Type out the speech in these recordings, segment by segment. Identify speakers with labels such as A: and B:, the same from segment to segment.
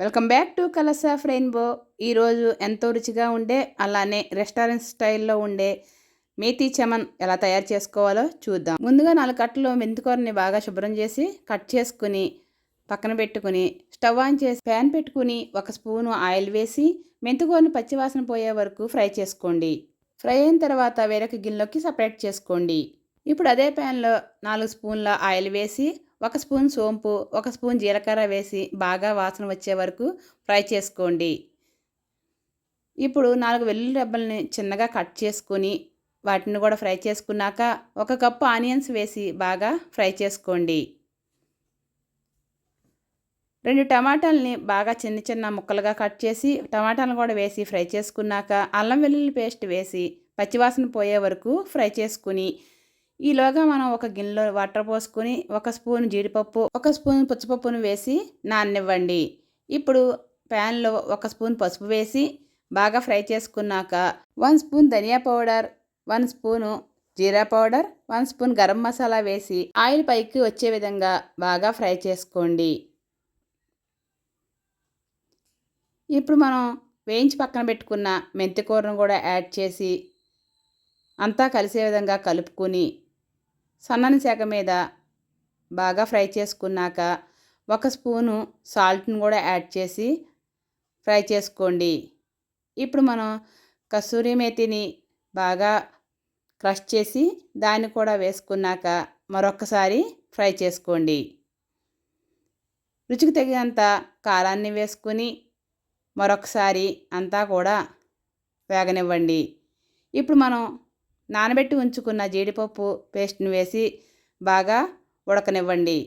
A: Welcome back to colours of rainbow. ఈరోజు ఎంతో రుచిగా ఉండే అలానే రెస్టారెంట్ స్టైల్లో ఉండే మేతి చమన్ ఎలా తయారు చేసుకోవాలో చూద్దాం. ముందుగా నాలుగు కట్టలు మెంతికూరని బాగా శుభ్రం చేసి కట్ చేసుకుని పక్కన పెట్టుకుని స్టవ్ ఆన్ చేసి ప్యాన్ పెట్టుకుని ఒక స్పూను ఆయిల్ వేసి మెంతికూరని పచ్చివాసన పోయే వరకు ఫ్రై చేసుకోండి. ఫ్రై అయిన తర్వాత వేరొక గిన్నెలోకి సపరేట్ చేసుకోండి. ఇప్పుడు అదే ప్యాన్లో నాలుగు స్పూన్ల ఆయిల్ వేసి ఒక స్పూన్ సోంపు ఒక స్పూన్ జీలకర్ర వేసి బాగా వాసన వచ్చే వరకు ఫ్రై చేసుకోండి. ఇప్పుడు నాలుగు వెల్లుల్లి రెబ్బల్ని చిన్నగా కట్ చేసుకొని వాటిని కూడా ఫ్రై చేసుకున్నాక ఒక కప్పు ఆనియన్స్ వేసి బాగా ఫ్రై చేసుకోండి. రెండు టమాటాలని బాగా చిన్న చిన్న ముక్కలుగా కట్ చేసి టమాటాలను కూడా వేసి ఫ్రై చేసుకున్నాక అల్లం వెల్లుల్లి పేస్ట్ వేసి పచ్చివాసన పోయే వరకు ఫ్రై చేసుకుని ఈలోగా మనం ఒక గిన్నెలో వాటర్ పోసుకొని ఒక స్పూన్ జీడిపప్పు ఒక స్పూన్ పుచ్చపప్పును వేసి నాననివ్వండి. ఇప్పుడు ప్యాన్లో ఒక స్పూన్ పసుపు వేసి బాగా ఫ్రై చేసుకున్నాక వన్ స్పూన్ ధనియా పౌడర్ వన్ స్పూను జీరా powder one spoon garam masala వేసి ఆయిల్ పైకి వచ్చే విధంగా బాగా ఫ్రై చేసుకోండి. ఇప్పుడు మనం వేయించి పక్కన పెట్టుకున్న మెంతికూరను కూడా యాడ్ చేసి అంతా కలిసే విధంగా కలుపుకొని సన్నని శాఖ మీద బాగా ఫ్రై చేసుకున్నాక ఒక స్పూను సాల్ట్ని కూడా యాడ్ చేసి ఫ్రై చేసుకోండి. ఇప్పుడు మనం కస్తూరి మేతిని బాగా క్రష్ చేసి దాన్ని కూడా వేసుకున్నాక మరొకసారి ఫ్రై చేసుకోండి. రుచికి తగినంత కారాన్ని వేసుకుని మరొకసారి అంతా కూడా వేగనివ్వండి. ఇప్పుడు మనం నానబెట్టి ఉంచుకున్న జీడిపప్పు పేస్ట్ని వేసి బాగా ఉడకనివ్వండి.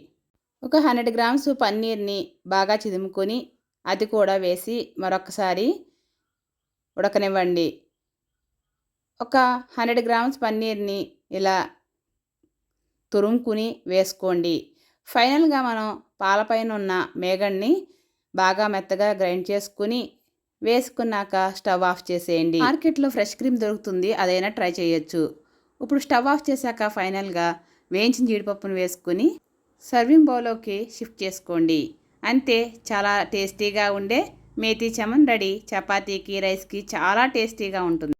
A: ఒక హండ్రెడ్ గ్రామ్స్ పన్నీర్ని బాగా చిదుముకొని అది కూడా వేసి మరొకసారి ఉడకనివ్వండి. ఒక హండ్రెడ్ గ్రామ్స్ పన్నీర్ని ఇలా తురుముకుని వేసుకోండి. ఫైనల్గా మనం పాలపైన ఉన్న మేగడ్ని బాగా మెత్తగా గ్రైండ్ చేసుకుని వేసుకున్నాక స్టవ్ ఆఫ్ చేసేయండి. మార్కెట్లో ఫ్రెష్ క్రీమ్ దొరుకుతుంది అదైనా ట్రై చేయొచ్చు. ఇప్పుడు స్టవ్ ఆఫ్ చేశాక ఫైనల్గా వేయించిన జీడిపప్పును వేసుకుని సర్వింగ్ బౌల్లోకి షిఫ్ట్ చేసుకోండి. అంతే చాలా టేస్టీగా ఉండే మేతి చమన్ రెడీ. చపాతీకి రైస్కి చాలా టేస్టీగా ఉంటుంది.